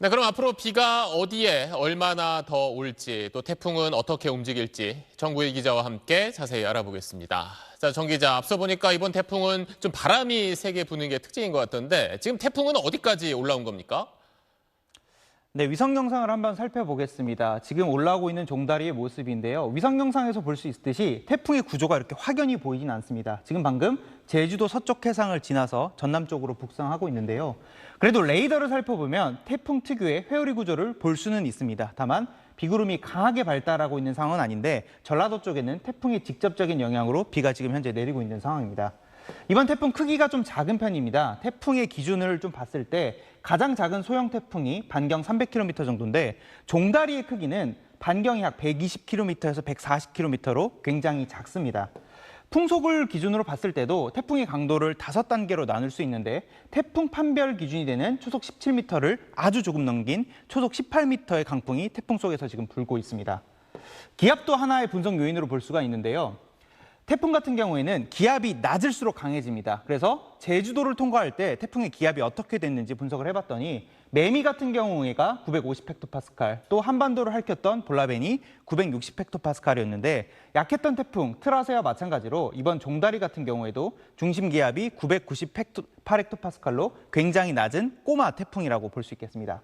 네, 그럼 앞으로 비가 어디에 얼마나 더 올지 또 태풍은 어떻게 움직일지 정구일 기자와 함께 자세히 알아보겠습니다. 자, 정 기자, 앞서 보니까 이번 태풍은 좀 바람이 세게 부는 게 특징인 것 같던데 지금 태풍은 어디까지 올라온 겁니까? 네, 위성 영상을 한번 살펴보겠습니다. 지금 올라오고 있는 종다리의 모습인데요. 위성 영상에서 볼 수 있듯이 태풍의 구조가 이렇게 확연히 보이진 않습니다. 지금 방금 제주도 서쪽 해상을 지나서 전남 쪽으로 북상하고 있는데요. 그래도 레이더를 살펴보면 태풍 특유의 회오리 구조를 볼 수는 있습니다. 다만 비구름이 강하게 발달하고 있는 상황은 아닌데 전라도 쪽에는 태풍의 직접적인 영향으로 비가 지금 현재 내리고 있는 상황입니다. 이번 태풍 크기가 좀 작은 편입니다. 태풍의 기준을 좀 봤을 때 가장 작은 소형 태풍이 반경 300km 정도인데 종다리의 크기는 반경이 약 120km에서 140km로 굉장히 작습니다. 풍속을 기준으로 봤을 때도 태풍의 강도를 다섯 단계로 나눌 수 있는데 태풍 판별 기준이 되는 초속 17m를 아주 조금 넘긴 초속 18m의 강풍이 태풍 속에서 지금 불고 있습니다. 기압도 하나의 분석 요인으로 볼 수가 있는데요. 태풍 같은 경우에는 기압이 낮을수록 강해집니다. 그래서 제주도를 통과할 때 태풍의 기압이 어떻게 됐는지 분석을 해봤더니 매미 같은 경우가 950 헥토파스칼, 또 한반도를 핥혔던 볼라벤이 960 헥토파스칼이었는데 약했던 태풍 트라세와 마찬가지로 이번 종다리 같은 경우에도 중심 기압이 998 헥토파스칼로 굉장히 낮은 꼬마 태풍이라고 볼 수 있겠습니다.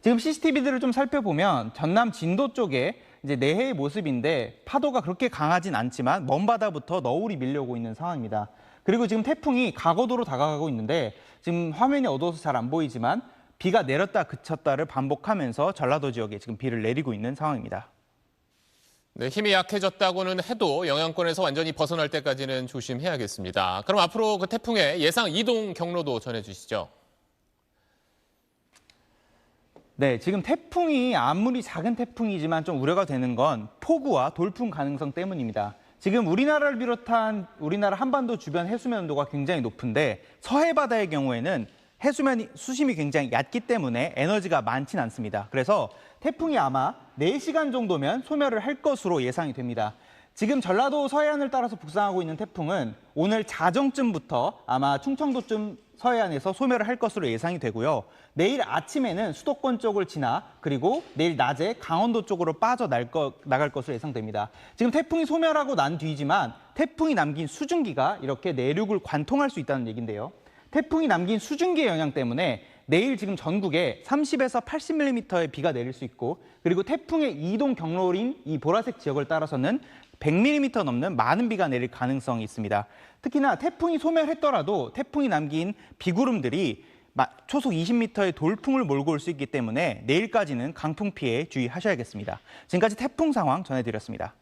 지금 CCTV들을 좀 살펴보면 전남 진도 쪽에 이제 내해의 모습인데 파도가 그렇게 강하진 않지만 먼 바다부터 너울이 밀려오고 있는 상황입니다. 그리고 지금 태풍이 가거도로 다가가고 있는데 지금 화면이 어두워서 잘 안 보이지만 비가 내렸다 그쳤다를 반복하면서 전라도 지역에 지금 비를 내리고 있는 상황입니다. 네, 힘이 약해졌다고는 해도 영향권에서 완전히 벗어날 때까지는 조심해야겠습니다. 그럼 앞으로 그 태풍의 예상 이동 경로도 전해주시죠. 네, 지금 태풍이 아무리 작은 태풍이지만 좀 우려가 되는 건 폭우와 돌풍 가능성 때문입니다. 지금 우리나라를 비롯한 우리나라 한반도 주변 해수면 온도가 굉장히 높은데 서해 바다의 경우에는 해수면이 수심이 굉장히 얕기 때문에 에너지가 많진 않습니다. 그래서 태풍이 아마 4시간 정도면 소멸을 할 것으로 예상이 됩니다. 지금 전라도 서해안을 따라서 북상하고 있는 태풍은 오늘 자정쯤부터 아마 충청도쯤 서해안에서 소멸을 할 것으로 예상이 되고요. 내일 아침에는 수도권 쪽을 지나 그리고 내일 낮에 강원도 쪽으로 빠져나갈 거, 나갈 것으로 예상됩니다. 지금 태풍이 소멸하고 난 뒤지만 태풍이 남긴 수증기가 이렇게 내륙을 관통할 수 있다는 얘기인데요. 태풍이 남긴 수증기의 영향 때문에 내일 지금 전국에 30에서 80mm의 비가 내릴 수 있고 그리고 태풍의 이동 경로인 이 보라색 지역을 따라서는 100mm 넘는 많은 비가 내릴 가능성이 있습니다. 특히나 태풍이 소멸했더라도 태풍이 남긴 비구름들이 초속 20m의 돌풍을 몰고 올 수 있기 때문에 내일까지는 강풍 피해에 주의하셔야겠습니다. 지금까지 태풍 상황 전해드렸습니다.